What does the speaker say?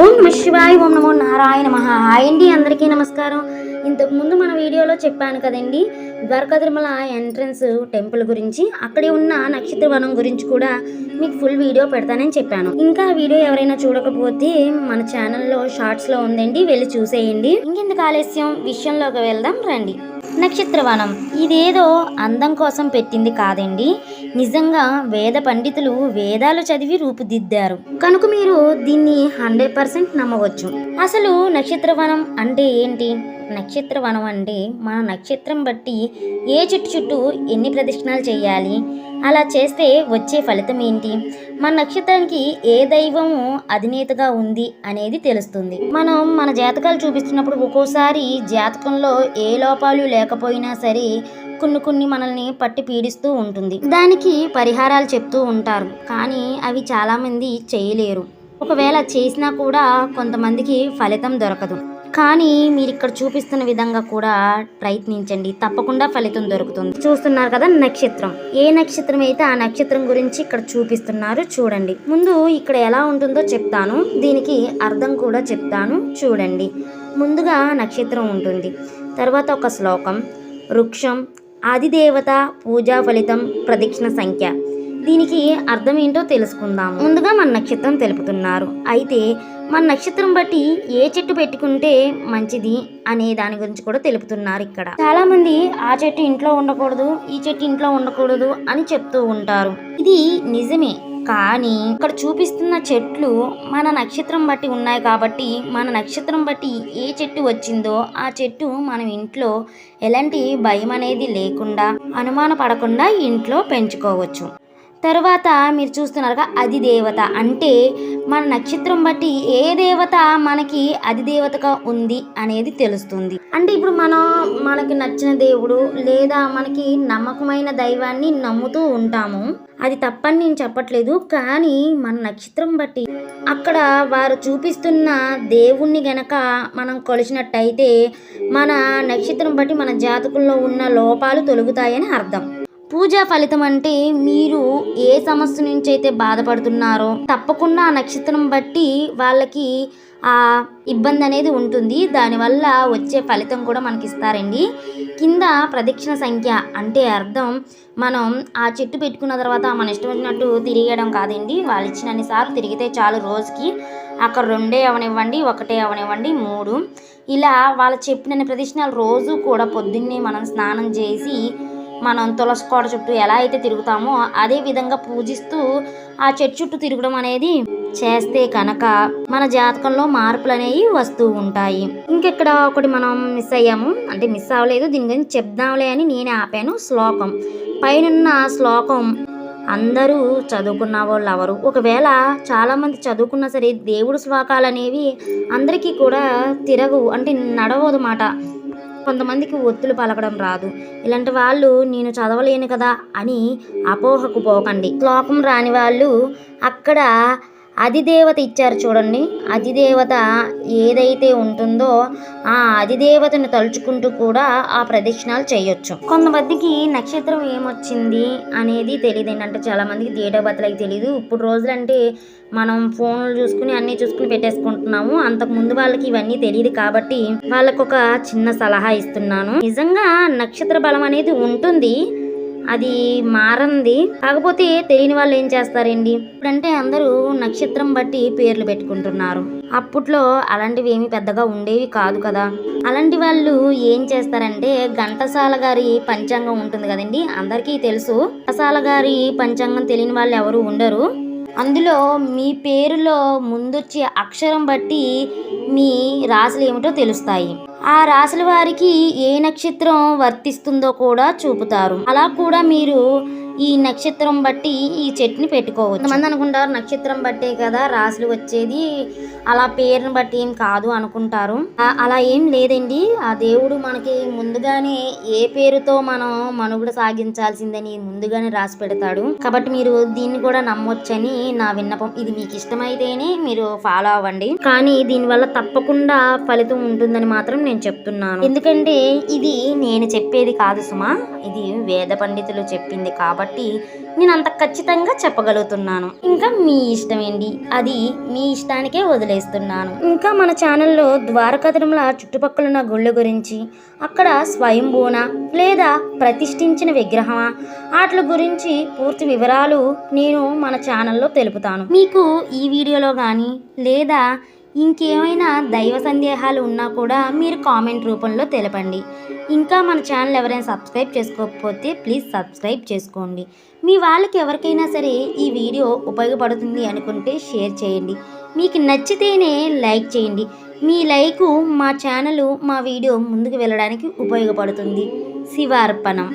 ఓం నమ శివాయ ఓం నమో నారాయణ మహా. హాయ్ అండి అందరికీ నమస్కారం. ఇంతకుముందు మన వీడియోలో చెప్పాను కదండి ద్వారకా తిరుమల ఎంట్రన్స్ టెంపుల్ గురించి. అక్కడే ఉన్న నక్షత్ర వనం గురించి కూడా మీకు ఫుల్ వీడియో పెడతానని చెప్పాను. ఇంకా వీడియో ఎవరైనా చూడకపోతే మన ఛానల్లో షార్ట్స్లో ఉందండి వెళ్ళి చూసేయండి. ఇంకెందుకు ఆలస్యం? విషయంలోకి వెళ్దాం రండి. నక్షత్రవనం. ఇదేదో అందం కోసం పెట్టింది కాదండి. నిజంగా వేద పండితులు వేదాలు చదివి రూపుదిద్దారు. కనుక మీరు దీన్ని హండ్రెడ్ పర్సెంట్ నమ్మవచ్చు. అసలు నక్షత్రవనం అంటే ఏంటి? నక్షత్రవనం అంటే మన నక్షత్రం బట్టి ఏ చుట్టు చుట్టూ ఎన్ని ప్రదక్షిణాలు చేయాలి? అలా చేస్తే వచ్చే ఫలితం ఏంటి? మన నక్షత్రానికి ఏ దైవము అధినేతగా ఉంది అనేది తెలుస్తుంది. మనం మన జాతకాలు చూపిస్తున్నప్పుడు ఒక్కోసారి జాతకంలో ఏ లోపాలు లేకపోయినా సరే కొన్ని కొన్ని మనల్ని పట్టి పీడిస్తూ ఉంటుంది. దానికి పరిహారాలు చెప్తూ ఉంటారు. కానీ అవి చాలామంది చేయలేరు. ఒకవేళ చేసినా కూడా కొంతమందికి ఫలితం దొరకదు. కానీ మీరు ఇక్కడ చూపిస్తున్న విధంగా కూడా ప్రయత్నించండి. తప్పకుండా ఫలితం దొరుకుతుంది. చూస్తున్నారు కదా నక్షత్రం. ఏ నక్షత్రం అయితే ఆ నక్షత్రం గురించి ఇక్కడ చూపిస్తున్నారు చూడండి. ముందు ఇక్కడ ఎలా ఉంటుందో చెప్తాను. దీనికి అర్థం కూడా చెప్తాను చూడండి. ముందుగా నక్షత్రం ఉంటుంది. తర్వాత ఒక శ్లోకం. వృక్షం. ఆదిదేవత పూజా ఫలితం ప్రదక్షిణ సంఖ్య. దీనికి అర్థం ఏంటో తెలుసుకుందాం ముందుగా మన నక్షత్రం తెలుపుతున్నారు. అయితే మన నక్షత్రం బట్టి ఏ చెట్టు పెట్టుకుంటే మంచిది అనే దాని గురించి కూడా తెలుపుతున్నారు ఇక్కడ. చాలా మంది ఆ చెట్టు ఇంట్లో ఉండకూడదు ఈ చెట్టు ఇంట్లో ఉండకూడదు అని చెప్తూ ఉంటారు. ఇది నిజమే. కానీ ఇక్కడ చూపిస్తున్న చెట్లు మన నక్షత్రం బట్టి ఉన్నాయి కాబట్టి మన నక్షత్రం బట్టి ఏ చెట్టు వచ్చిందో ఆ చెట్టు మనం ఇంట్లో ఎలాంటి భయం అనేది లేకుండా అనుమాన పడకుండా ఇంట్లో పెంచుకోవచ్చు. తర్వాత మీరు చూస్తున్నారుగా అది దేవత అంటే మన నక్షత్రం బట్టి ఏ దేవత మనకి అది దేవతగా ఉంది అనేది తెలుస్తుంది. అంటే ఇప్పుడు మనం మనకి నచ్చిన దేవుడు లేదా మనకి నమ్మకమైన దైవాన్ని నమ్ముతూ ఉంటాము. అది తప్పని నేను చెప్పట్లేదు. కానీ మన నక్షత్రం బట్టి అక్కడ వారు చూపిస్తున్న దేవుణ్ణి గనక మనం కొలిచినట్టయితే మన నక్షత్రం బట్టి మన జాతకంలో ఉన్న లోపాలు తొలుగుతాయని అర్థం. పూజా ఫలితం అంటే మీరు ఏ సమస్య నుంచి అయితే బాధపడుతున్నారో తప్పకుండా ఆ నక్షత్రం బట్టి వాళ్ళకి ఆ ఇబ్బంది అనేది ఉంటుంది. దానివల్ల వచ్చే ఫలితం కూడా మనకి ఇస్తారండి కింద ప్రదక్షిణ సంఖ్య అంటే అర్థం మనం ఆ చెట్టు పెట్టుకున్న తర్వాత మన ఇష్టం వచ్చినట్టు తిరిగేయడం కాదండి. వాళ్ళు ఇచ్చినన్ని సార్లు తిరిగితే చాలు రోజుకి అక్కడ రెండే అవనివ్వండి ఒకటే అవనివ్వండి మూడు. ఇలా వాళ్ళు చెప్పిన ప్రదక్షిణాలు రోజు కూడా పొద్దున్నే మనం స్నానం చేసి మనం తులసి కోట చుట్టూ ఎలా అయితే తిరుగుతామో అదే విధంగా పూజిస్తూ ఆ చెట్టు చుట్టూ తిరగడం అనేది చేస్తే కనుక మన జాతకంలో మార్పులు అనేవి వస్తూ ఉంటాయి. ఇంకెక్కడ ఒకటి మనం మిస్ అయ్యాము. అంటే మిస్ అవ్వలేదు. దీని గురించి చెప్దాంలే అని నేనే ఆపాను శ్లోకం. పైనున్న శ్లోకం అందరూ చదువుకున్న వాళ్ళు ఎవరు? ఒకవేళ చాలామంది చదువుకున్నా సరే దేవుడు శ్లోకాలు అనేవి అందరికీ కూడా తిరగవు. అంటే నడవదు మాట. కొంతమందికి ఒత్తులు పలకడం రాదు. ఇలాంటి వాళ్ళు నేను చదవలేను కదా అని అపోహకు పోకండి. శ్లోకం రాని వాళ్ళు అక్కడ అధిదేవత ఇచ్చారు చూడండి. అధిదేవత ఏదైతే ఉంటుందో ఆ అధిదేవతను తలుచుకుంటూ కూడా ఆ ప్రదక్షిణాలు చేయొచ్చు. కొంతమందికి నక్షత్రం ఏమొచ్చింది అనేది తెలియదు ఏంటంటే చాలా మందికి డేట్ ఆఫ్ తెలియదు ఇప్పుడు రోజులంటే మనం ఫోన్లు చూసుకుని అన్నీ చూసుకుని పెట్టేసుకుంటున్నాము. అంతకు ముందు వాళ్ళకి ఇవన్నీ తెలియదు కాబట్టి వాళ్ళకు ఒక చిన్న సలహా ఇస్తున్నాను. నిజంగా నక్షత్ర బలం అనేది ఉంటుంది. అది మారంది. కాకపోతే తెలియని వాళ్ళు ఏం చేస్తారండి? ఇప్పుడంటే అందరూ నక్షత్రం బట్టి పేర్లు పెట్టుకుంటున్నారు. అప్పట్లో అలాంటివి ఏమి పెద్దగా ఉండేవి కాదు కదా. అలాంటి వాళ్ళు ఏం చేస్తారంటే ఘంటసాల గారి పంచాంగం ఉంటుంది కదండి అందరికీ తెలుసు. ఘంటసాల గారి పంచాంగం తెలియని వాళ్ళు ఎవరు ఉండరు. అందులో మీ పేరులో ముందొచ్చే అక్షరం బట్టి మీ రాశులు ఏమిటో తెలుస్తాయి. ఆ రాశుల వారికి ఏ నక్షత్రం వర్తిస్తుందో కూడా చూపుతారు. అలా కూడా మీరు ఈ నక్షత్రం బట్టి ఈ చెట్టుని పెట్టుకోవచ్చు. కొంతమంది అనుకుంటారు నక్షత్రం బట్టే కదా రాశులు వచ్చేది. అలా పేరుని బట్టి ఏం కాదు అనుకుంటారు. అలా ఏం లేదండి. ఆ దేవుడు మనకి ముందుగానే ఏ పేరుతో మనం మనుగడ సాగించాల్సిందని ముందుగానే రాసి పెడతాడు. కాబట్టి మీరు దీన్ని కూడా నమ్మొచ్చని నా విన్నపం. ఇది మీకు ఇష్టమైతేనే మీరు ఫాలో అవ్వండి. కానీ దీనివల్ల తప్పకుండా ఫలితం ఉంటుందని మాత్రం నేను చెప్తున్నాను. ఎందుకంటే ఇది నేను చెప్పేది కాదు సుమా. ఇది వేద పండితులు చెప్పింది కాబట్టి కాబట్టి నేను అంత ఖచ్చితంగా చెప్పగలుగుతున్నాను. ఇంకా మీ ఇష్టమేంటి? అది మీ ఇష్టానికే వదిలేస్తున్నాను. ఇంకా మన ఛానల్లో ద్వారకా తిరుమల చుట్టుపక్కల ఉన్న గుళ్ళ గురించి అక్కడ స్వయంభూన లేదా ప్రతిష్ఠించిన విగ్రహమా? వాటి గురించి పూర్తి వివరాలు నేను మన ఛానల్లో తెలుపుతాను. మీకు ఈ వీడియోలో కానీ లేదా ఇంకేమైనా దైవ సందేహాలు ఉన్నా కూడా మీరు కామెంట్ రూపంలో తెలపండి ఇంకా మన ఛానల్ ఎవరైనా సబ్స్క్రైబ్ చేసుకోకపోతే ప్లీజ్ సబ్స్క్రైబ్ చేసుకోండి మీ వాళ్ళకి ఎవరికైనా సరే ఈ వీడియో ఉపయోగపడుతుంది అనుకుంటే షేర్ చేయండి మీకు నచ్చితేనే లైక్ చేయండి మీ లైకు మా ఛానల్ మా వీడియో ముందుకు వెళ్ళడానికి ఉపయోగపడుతుంది శివార్పణం